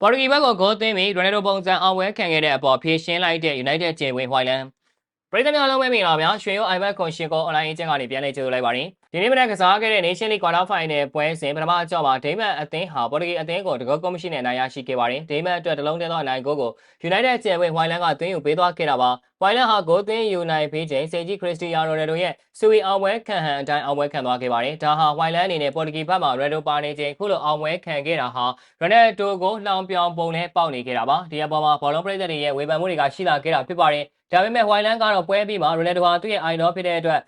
ပေါ်တူဂီဘက်ကဂိုးသွင်းပြီးရိုနယ်ဒိုပုံစံအောင်ပွဲခံခဲ့တဲ့အပေါ်ဖြေရှင်းလိုက်တဲ့ United ကျင်းဝင်ဟွိုင်လန်ပရိသတ်များလုံးပဲမင်္ဂလာပါဗျာရွှေရိုး iPad ကွန်ရှင်ကို online အကျဉ်းကနေပြန်လည်ကြိုဆိုလိုက်ပါတယ်ဒီနေ့မနက်ကစားခဲ့တဲ့ Nation League Quarter Final ပွဲစဉ်ပထမအကြော့မှာဒိမတ်အသင်းဟာပေါ်တူဂီအသင်းကိုတကောကော်မရှင်နဲ့နိုင်ရရှိခဲ့ပါတယ်ဒိမတ်အတွက်တလုံးတည်းသောအနိုင်ဂိုးကို United ကျင်းဝင်ဟွိုင်လန်ကသွင်းယူပေးသွားခဲ့တာပါ ဟွိုင်လန်ဟာဂိုးသွင်းယူနိုင်ပြီးချိန်စေဂျီခရစ္စတီယာရိုနယ်ဒိုရဲ့စူဝီအောင်ပွဲခံဟန်အတိုင်းအောင်ပွဲခံသွားခဲ့ပါတယ်ဒါဟာဟွိုင်လန်အနေနဲ့ပေါ်တူဂီဘက်မှာရက်ဒိုပါနေချိန်ခုလိုအောင်ပွဲခံခဲ့တာဟာရိုနယ်ဒိုကိုလှောင်ပြောင်ပုံနဲ့ပေါက်နေခဲ့တာပါဒီအပေါ်မှာဘောလုံးပရိသတ်တွေရဲ့ဝေဖန်မှုတွေကရှိလာခဲ့တာဖြစ်ပါတယ်ဒါပေမဲ့ဟွိုင်လန်ကတော့ပွဲပြီးမှာရိုနယ်ဒိုဟာသူ့ရဲ့အိုင်တော်ဖြစ်တဲ့အတွက်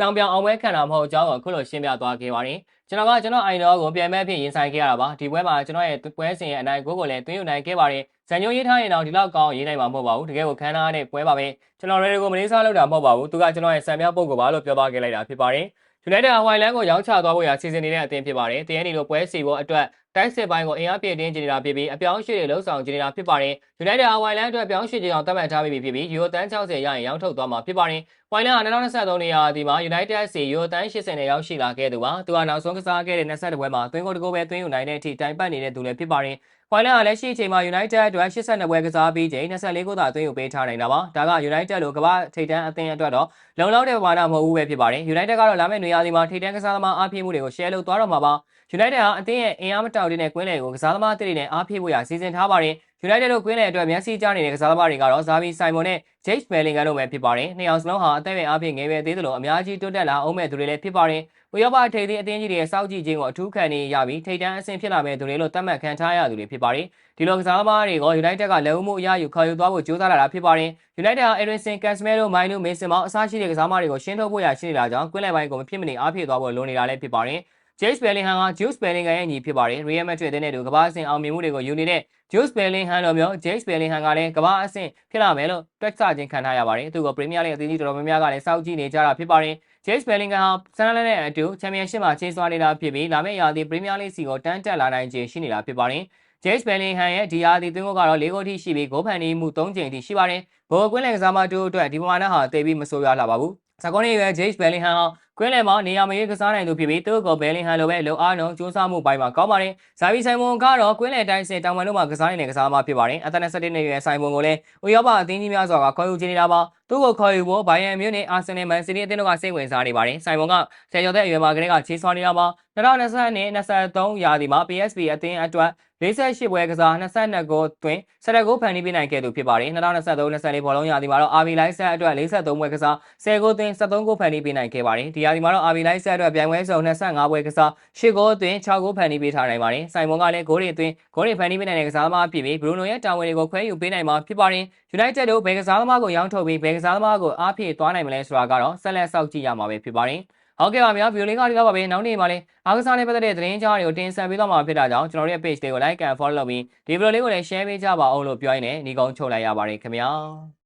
တောင်ပြောင်အောင်ပွဲခံတာမဟုတ်ကြောင်းကိုခုလိုရှင်းပြသွားခဲ့ပါတယ် ကျွန်တော်ကကျွန်တော်အိုင်တော်ကိုပြန်မဲ့ဖြစ်ရင်ဆိုင်ခဲ့ရတာပါဒီပွဲမှာကျွန်တော်ရဲ့ပွဲစဉ်ရဲ့အနိုင်ကိုကိုလည်းသွင်းယူနိုင်ခဲ့ပါတယ်ဇန်ညိုရေးထားရင်တော့ဒီလောက်ကောင်းရေးနိုင်မှာမဟုတ်ပါဘူးတကယ်ကိုခန်းနာတဲ့ပွဲပါပဲကျွန်တော်ရေကိုမလေးစားလောက်တာမဟုတ်ပါဘူးသူကကျွန်တော်ရဲ့ဆံမြောက်ပုံကိုပါလို့ပြောသွားခဲ့လိုက်တာဖြစ်ပါတယ် United ဟွိုင်လန်ကိုရောင်းချသွားဖို့ရာစီစဉ်နေတဲ့အသင်းဖြစ်ပါတယ်တရန်ဒီလိုပွဲစီဖို့အတွက် တိုက်စစ်ပိုင်းကိုအင်အားပြည့်တင်းကျနေတာဖြစ်ပြီးအပြောင်းရွှေ့တွေလှုပ်ဆောင်ကျနေတာဖြစ်ပါတယ် United ဟွိုင်လန်အတွက်ပြောင်းရွှေ့ခြင်းအောင်သတ်မှတ်ထားပြီးဖြစ်ပြီးယူရိုတန်း60ရရင်ရောင်းထုတ်သွားမှာဖြစ်ပါတယ်ဟွိုင်လန်ဟာ2023နေရာဒီမှာ United စီယူရိုတန်း80နဲ့ရောက်ရှိလာခဲ့သူပါသူကနောက်ဆုံးကစားခဲ့တဲ့22ပွဲမှာသွင်းကိုတကိုပဲသွင်းယူနိုင်တဲ့အထိတိုင်ပတ်နေတဲ့သူလည်းဖြစ်ပါတယ် ဟွိုင်လန်ကလက်ရှိအချိန်မှာ United အတွက်82ပွဲကစားပြီးချိန်24ဂိုးသာသွင်းယူပေးထားနိုင်တာပါဒါက United လိုကမ္ဘာထိပ်တန်းအသင်းအတွက်တော့လုံလောက်တဲ့ပမာဏမဟုတ်ဘူးပဲဖြစ်ပါတယ် United ကတော့လာမယ့်နေရာဒီမှာထိပ်တန်းကစားသမားအားဖြည့်မှုတွေကို share လုပ်သွားတော့မှာပါ United ဟာအသင်းရဲ့အင်အားမတောင့်တင်းတဲ့ကွင်းလယ်ကိုကစားသမားတစ်တွေနဲ့အားဖြည့်ဖို့ရစီစဉ်ထားပါတယ် United တို့ကွင်းလယ်အတွက်မျက်စိကြားနေတဲ့ကစားသမားတွေကတော့ဇာဗီဆိုင်မွန်နဲ့ Jake Bellingham တို့ပဲဖြစ်ပါတယ်။နှစ်ယောက်စလုံးဟာအသက်အရွယ်အားဖြင့်ငယ်ပဲသေးသလိုအများကြီးတိုးတက်လာအောင်မဲ့သူတွေလည်းဖြစ်ပါတယ်။ဥရောပထိပ်သီးအသင်းကြီးတွေရဲ့စောက်ကြည့်ခြင်းကိုအထူးခံနေရပြီးထိပ်တန်းအဆင့်ဖြစ်လာမဲ့သူတွေလို့သတ်မှတ်ခံထားရသူတွေဖြစ်ပါတယ်။ဒီလိုကစားသမားတွေကို United ကလက်ဦးမှုအရယူခေါ်ယူသွားဖို့ကြိုးစားလာတာဖြစ်ပါတယ်။ United ဟာ Edinson, Casemiro, Mainu, Mason Mount အစရှိတဲ့ကစားသမားတွေကိုရှင်းထုတ်ဖို့ရရှိနေတာကြောင့်ကွင်းလယ်ပိုင်းကိုမဖြစ်မနေအားဖြည့်သွားဖို့လိုနေတာလည်းဖြစ်ပါတယ်။ James Bellingham က Jude Bellingham ရဲ့ညီဖြစ်ပါတယ်။ Real Madrid တဲ့နဲ့တူကမ္ဘာ့အဆင့်အောင်မြင်မှုတွေကိုယူနေတဲ့ Jude Bellingham တို့မျိုး James Bellingham ကလည်းကမ္ဘာ့အဆင့်ဖြစ်လာမယ်လို့တွက်ဆခြင်းခံထားရပါတယ်။သူက Premier League အသင်းကြီးတော်တော်များများကလည်းစောင့်ကြည့်နေကြတာဖြစ်ပါတယ်။ James Bellingham ဟာဆန်နလန်နဲ့အတူ Championship မှာချင်းစွာနေတာဖြစ်ပြီးလာမယ့်ရာသီ Premier League စီကိုတန်းတက်လာနိုင်ခြေရှိနေတာဖြစ်ပါတယ်။ James Bellingham ရဲ့ဒီရာသီသွင်းကိုကတော့၄ဂိုးထိရှိပြီးဂိုးဖန်တီးမှု၃ကြိမ်ထိရှိပါတယ်။ဘောကွင်းလယ်ကစားမတူအတွက်ဒီပမာဏဟာတိတ်ပြီးမဆိုးရွားလှပါဘူး။စကောင်းနေရွယ် James Bellingham ဟာ ကွင်းလယ်မှာနေရာမရွေးကစားနိုင်သူဖြစ်ပြီးသူ့ကို Bellingham လိုပဲလုံအားနှုံစူးစမ်းမှုပိုင်းမှာကောင်းပါတယ်။ဇာဗီဆိုင်မွန်ကတော့ကွင်းလယ်တိုင်းစစ်တောင်ပန်တို့မှာကစားနေတဲ့ကစားသမားဖြစ်ပါတယ်။အသက်21နှစ်ရွယ်ဆိုင်မွန်ကိုလည်းဥရောပအသင်းကြီးများစွာကခေါ်ယူချင်နေတာပါ။သူ့ကိုခေါ်ယူဖို့ဘိုင်ယန်မြို့နယ်အာဆင်နယ်မန်စီးတီးအသင်းတို့ကစိတ်ဝင်စားနေပါတယ်။ဆိုင်မွန်ကဆယ်ကျော်သက်အရွယ်မှာကလေးကချေးဆွားနေတာပါ။2020နဲ့23ရာသီမှာ PSV အသင်းအတွက်48ပွဲကစား22ဂိုးသွင်း17ဂိုးဖန်တီးပေးနိုင်ခဲ့သူဖြစ်ပါတယ်2023-24ဘောလုံးရာသီမှာတော့ RB Leipzig အတွက်43ပွဲကစား10ဂိုးသွင်း73ဂိုးဖန်တီးပေးနိုင်ခဲ့ပါတယ်ဒီရာသီမှာတော့ RB Leipzig အတွက်ပြိုင်ပွဲစုံ25ပွဲကစား10ဂိုးသွင်း6ဂိုးဖန်တီးပေးထားနိုင်ပါတယ်စိုင်မွန်ကလည်းဂိုးတွေသွင်းဂိုးတွေဖန်တီးပေးနိုင်တဲ့ကစားသမားဖြစ်ပြီးဘရူနိုရဲ့တာဝန်တွေကိုခွဲယူပေးနိုင်မှာဖြစ်ပါတယ် United တို့ဘယ်ကစားသမားကိုရောင်းထုတ်ပြီးဘယ်ကစားသမားကိုအားဖြည့်သွားနိုင်မလဲဆိုတာကတော့ဆက်လက်စောင့်ကြည့်ရမှာပဲဖြစ်ပါတယ်ဟုတ်ကဲ့ပါဗျာဗီဒီယိုလေးကဒီလောက်ပါပဲနောက်နေ့မှာလည်းအားကစားနဲ့ပတ်သက်တဲ့သတင်းကြားတွေကိုတင်ဆက်ပေးသွားမှာဖြစ်တာကြောင့်ကျွန်တော်တို့ရဲ့ page လေးကို like and follow လုပ်ပြီးဒီဗီဒီယိုလေးကိုလည်း share ပေးကြပါအောင်လို့ပြောရင်းနဲ့ညီကုန်းချုပ်လိုက်ရပါတယ်ခင်ဗျာ